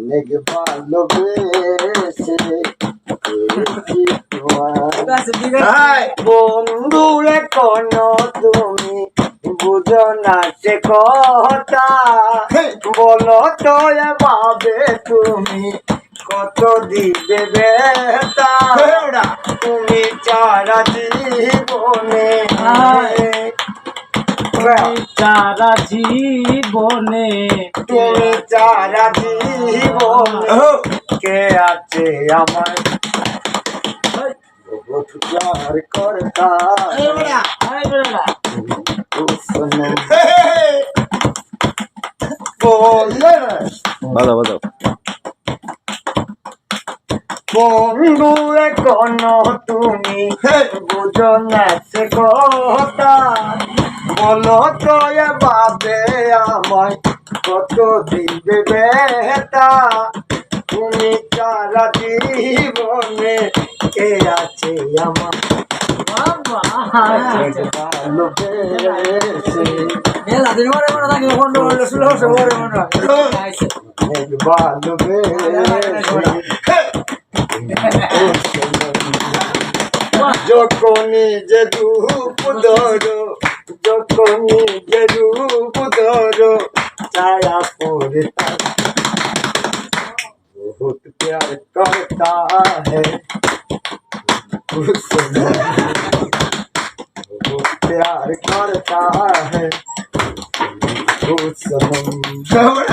অনেক ভালোবেসে বন্ধু এখনও তুমি বুঝো না সে কথা। বলো তো ভাবে তুমি কত দিবে বেতা তুমি চারা জীবনে সারা জীবনে তুমি চারা জীবনে কে আছে আমার প্যার করতা। বাজাও বাজাও। বন্ধু এখনও তুমি বুঝো না সে কথা। বলো তো বাবে আমায় কত দিবে বেতা তুমি সারা জীবনে কে আছে আমার যখনই যে রূপ ধরো যখনই যে রূপ ধরো ছায়া পড়ে बहुत प्यार करता है उसने बहुत प्यार करता है उस सनम